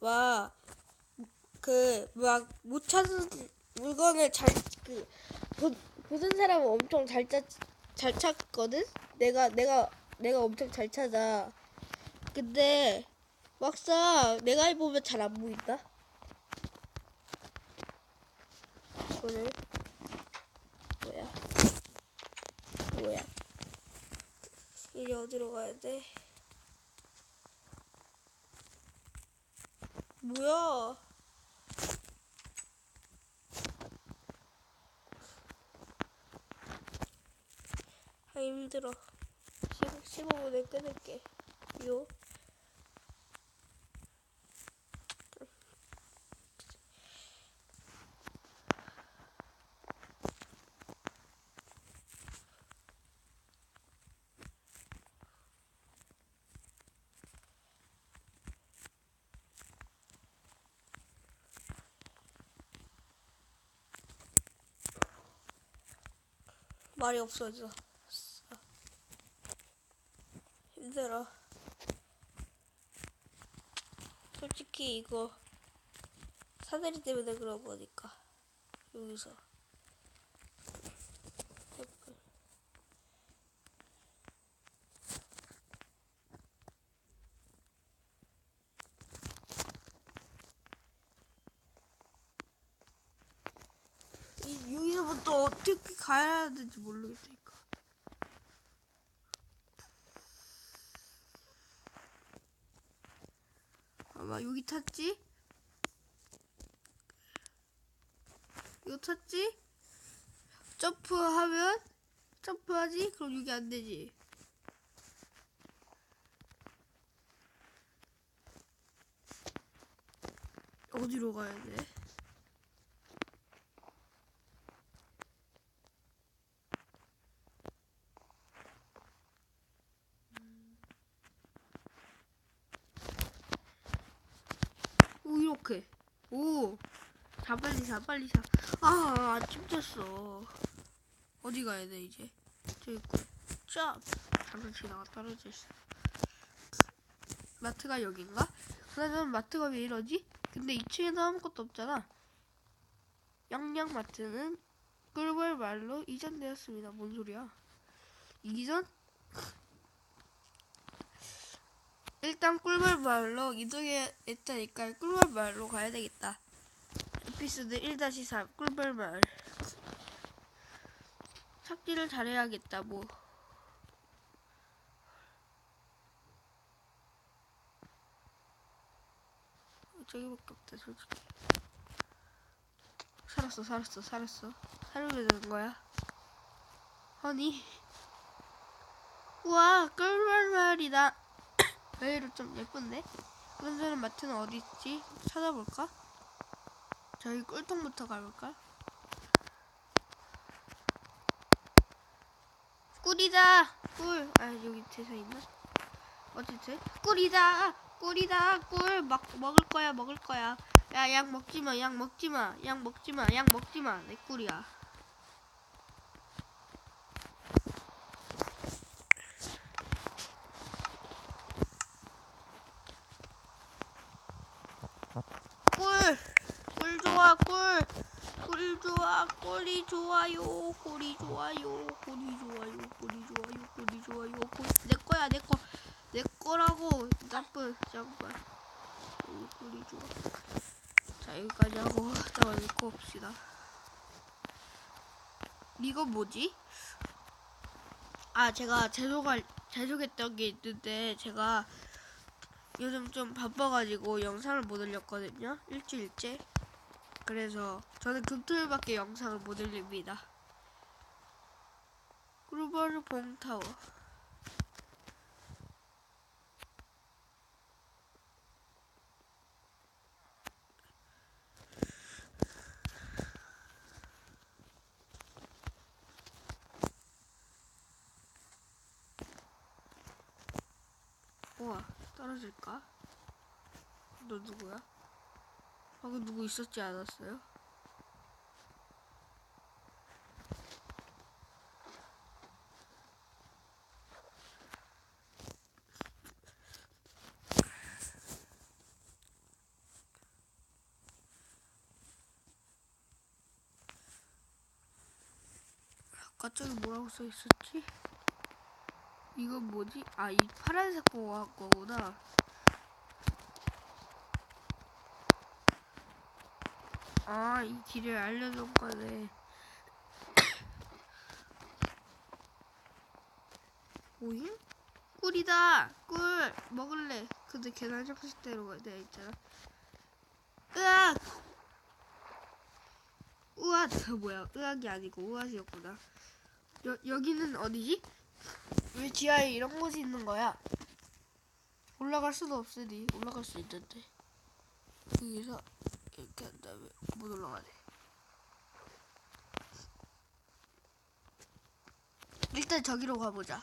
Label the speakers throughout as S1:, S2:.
S1: 막, 그, 막, 못 찾은 물건을 잘, 그, 보, 보는 사람은 엄청 잘 찾, 잘 찾거든? 내가, 내가, 내가 엄청 잘 찾아. 근데, 막상 내가 해보면 잘 안 보인다? 이거는, 뭐야? 뭐야? 이제 어디로 가야 돼? 뭐야? 아 힘들어. 15분에 끊을게. 요. 말이 없어져. 힘들어. 솔직히 이거 사다리 때문에 그런 거니까 여기서 이- 여기서부터 어떻게 가야 하는지 모르겠으니까. 아마 여기 탔지? 이거 탔지? 점프하면 점프하지? 그럼 여기 안 되지. 어디로 가야 돼? 오 이렇게 오 자 빨리 자 빨리 자아 아침 쳤어 어디 가야 돼 이제 저기 쫙 잠깐 지나가 떨어져 있어 마트가 여긴가? 그러면 마트가 왜 이러지? 근데 2층에는 아무것도 없잖아 양양 마트는 꿀벌 말로 이전되었습니다 뭔 소리야 이전? 일단 꿀벌 마을로 이동했다니까 꿀벌 마을로 가야 되겠다. 에피소드 1-3 꿀벌 마을. 찾기를 잘해야겠다 뭐. 저기밖에 없다 솔직히. 살았어 살았어 살았어. 살려야 되는 거야. 아니. 우와 꿀벌 마을이다. 의외로 좀 예쁜데? 그런저는 마트는 어디 있지? 찾아볼까? 저희 꿀통부터 가볼까? 꿀이다! 꿀! 아 여기 대사 있나? 어디지? 꿀이다! 꿀이다! 꿀! 먹, 먹을 거야 먹을 거야 야 약 먹지 마 약 먹지 마 약 먹지 마 약 먹지 마 내 꿀이야 꿀! 꿀 꿀! 꿀 좋아, 꿀이 좋아요, 꿀이 좋아요, 꿀이 좋아요, 꿀이 좋아요, 꿀이 좋아요, 꿀. 내 거야, 내 거. 내 거라고. 나쁜, 잠깐. 꿀, 꿀이 좋아. 자, 여기까지 하고, 자, 읽고 봅시다. 이거 뭐지? 아, 제가 재소가, 재소했던 게 있는데, 제가 요즘 좀 바빠가지고 영상을 못 올렸거든요. 일주일째. 그래서 저는 금토일밖에 영상을 못 올립니다. 그루버르 봉타워. 우와 떨어질까? 너 누구야? 아, 방금 누구 있었지 않았어요? 아까 저기 뭐라고 써 있었지? 이건 뭐지? 아, 이 파란색 거구나. 아, 이 길을 알려준 거네. 오잉? 꿀이다! 꿀! 먹을래. 근데 계단 형식대로 되어 있잖아. 으악! 우앗! 뭐야, 으악이 아니고 우앗이었구나. 여, 여기는 어디지? 왜 지하에 이런 곳이 있는 거야? 올라갈 수도 없으니 올라갈 수 있는데 여기서 이렇게 한 다음에 못 올라가네. 일단 저기로 가보자.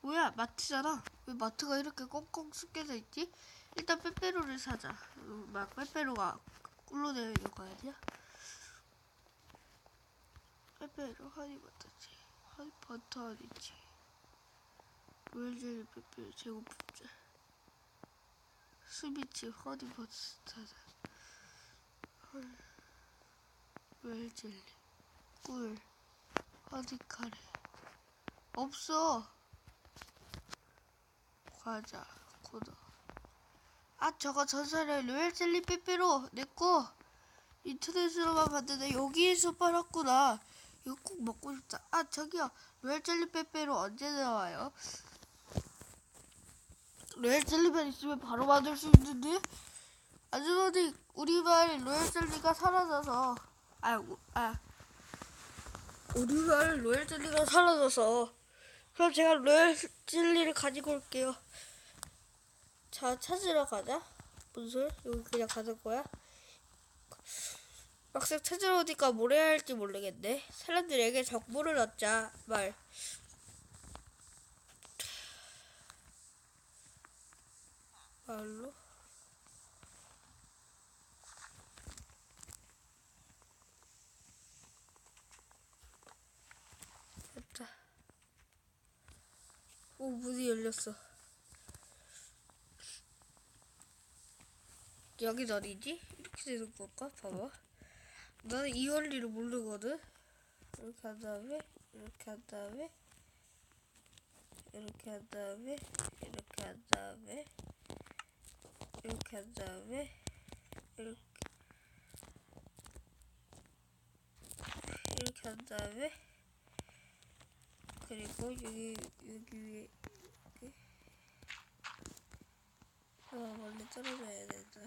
S1: 뭐야 마트잖아. 왜 마트가 이렇게 꽁꽁 숨겨져 있지? 일단 빼빼로를 사자. 어, 막 빼빼로가 꿀로 되어 있는 거 아니야? 빼빼로 허니버터지 허니버터 어디지 웰젤리 빼빼로 제곱품질 스미치 허니버터다 웰젤리. 꿀. 허니카레. 없어. 과자 코너 아 저거 전설의 로얄 젤리 빼빼로 내꺼. 인터넷으로만 봤는데 여기에서 팔았구나. 이거 꼭 먹고 싶다. 아 저기요. 로얄 젤리 빼빼로 언제 나와요? 로얄 젤리만 있으면 바로 만들 수 있는데 아주머니 우리 마을 로얄 젤리가 사라져서 아 우리 마을 로얄 젤리가 사라져서 그럼 제가 로얄 젤리를 가지고 올게요. 자 찾으러 가자. 소리? 여기 그냥 가는 거야? 막상 찾으러 오니까 뭘 해야 할지 모르겠네. 사람들에게 정보를 얻자. 말. 말로? 됐다. 오, 문이 열렸어. 여긴 어디지? 이렇게 되는 건가? 봐봐. 나는 이 원리를 모르거든. 이렇게 한 다음에 이렇게 한 다음에 이렇게 한 다음에 이렇게 한 다음에 이렇게 한 다음에 이렇게 이렇게 한 다음에 그리고 여기 여기 위에 이렇게 아 원래 떨어져야 된다.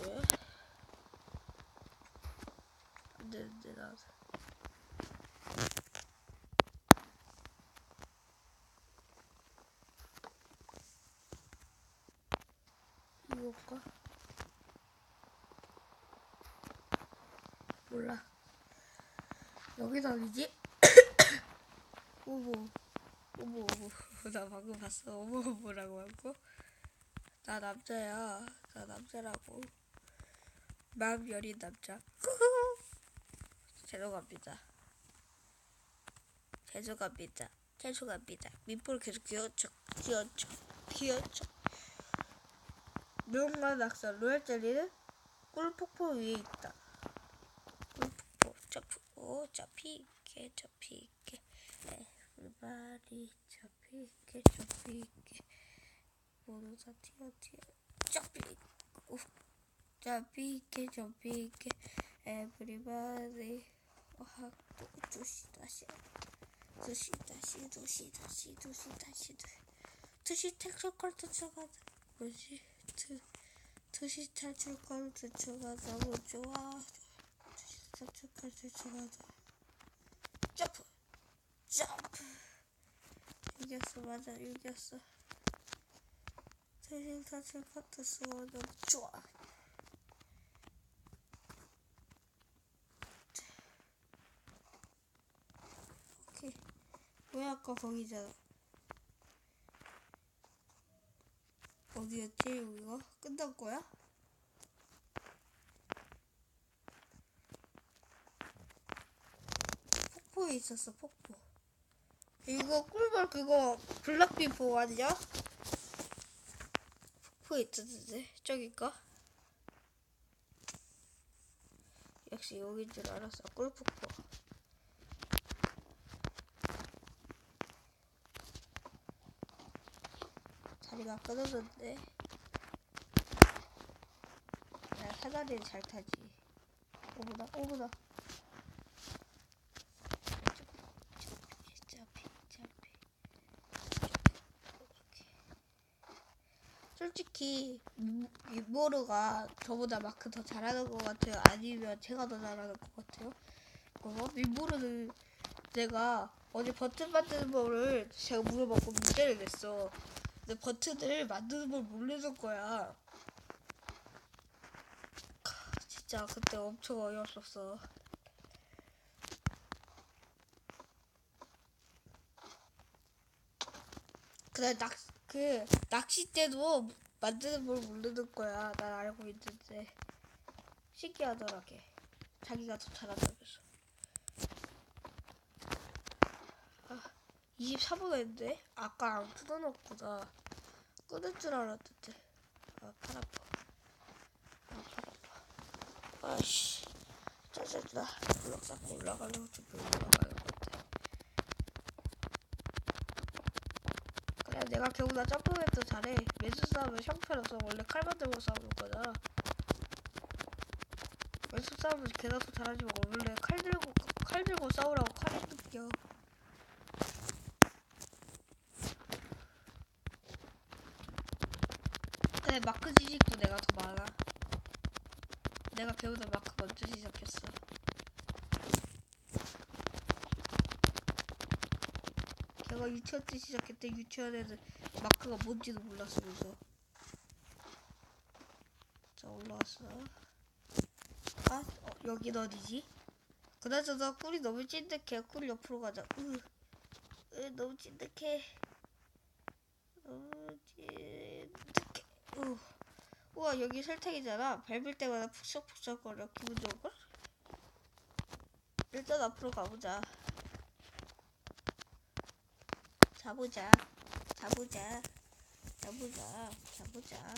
S1: 이렇게 있으면 안 되는데 나도 이거까? 몰라. 여기는 어디지? 어머 어머 어머 나 방금 봤어. 어머 어머라고 하고. 나 남자야. 나 남자라고. 마음 여린 남자. 죄송합니다. 죄송합니다. 죄송합니다. 민포를 계속 기어쳐, 기어쳐, 기어쳐. 명가 낙서 로얄 젤리는 꿀폭포 위에 있다. 꿀폭포, 점프, 오, 점피게, 점피게. 에브리바디, 점피게, 점피게. 모두 다 튀어 튀어 오 점핑게 점핑게. 에브리바디 와 두시 다시. 두시 다시 두시 다시 두시 다시. 두시 탈출걸 도착하다 뭐지? 두 두시 탈출걸 도착하다 너무 좋아. 두시 탈출걸 도착하다 점프 점프 이겼어. 맞아. 이겼어. 대신 같았어 너무 좋아 오케이 뭐야 아까 거기잖아 어디 어디였지 여기가? 끝난 거야? 폭포에 있었어 폭포 이거 꿀벌 그거 블락비포 아니야? 폭포에 있었는데 저기가? 역시 여긴 줄 알았어 꿀폭포 자리가 끊어졌네 야 사다리는 잘 타지. 짜피 짜피 솔직히. 민보르가 저보다 마크 더 잘하는 것 같아요? 아니면 제가 더 잘하는 것 같아요? 그거? 민보르는 내가 어제 버튼 만드는 거를 제가 물어봤고 문제를 냈어 근데 버튼을 만드는 걸 모르는 거야. 캬, 진짜 그때 엄청 어이없었어. 그래 낚, 그 낚싯대도 만드는 걸 모르는 거야. 난 알고 있는데. 신기하더라게. 자기가 더 잘한다면서. 아, 24분 했는데? 아까 안 끊어놨구나 끊을 줄 알았는데. 아 팔 아파. 아, 팔 아파. 아씨. 짜증나. 블럭 쌓고 올라가려고 준비 올라가는 건데 그래 내가 겨우 나 점프맨도 잘해 매수 싸움은 형편없어 원래 칼만 들고 싸우는 거잖아. 매수 싸움은 걔나 더 잘하지 만 원래 칼 들고 칼 들고 싸우라고 칼을 느껴 근데 마크 지식도 내가 더 많아. 내가 배우다 마크 먼저 시작했어. 걔가 유치원 때 시작했대. 유치원에는 마크가 뭔지도 몰랐으면서. 자 올라왔어. 아 어, 여긴 어디지? 그나저나 꿀이 너무 찐득해. 꿀 옆으로 가자. 으, 으 너무 찐득해. 너무 찐득 해 으. 우와 여기 설탕이잖아. 밟을 때마다 푹석푹석거려. 기분 좋을걸? 일단 앞으로 가보자. 자보자. 자보자. 자보자. 자보자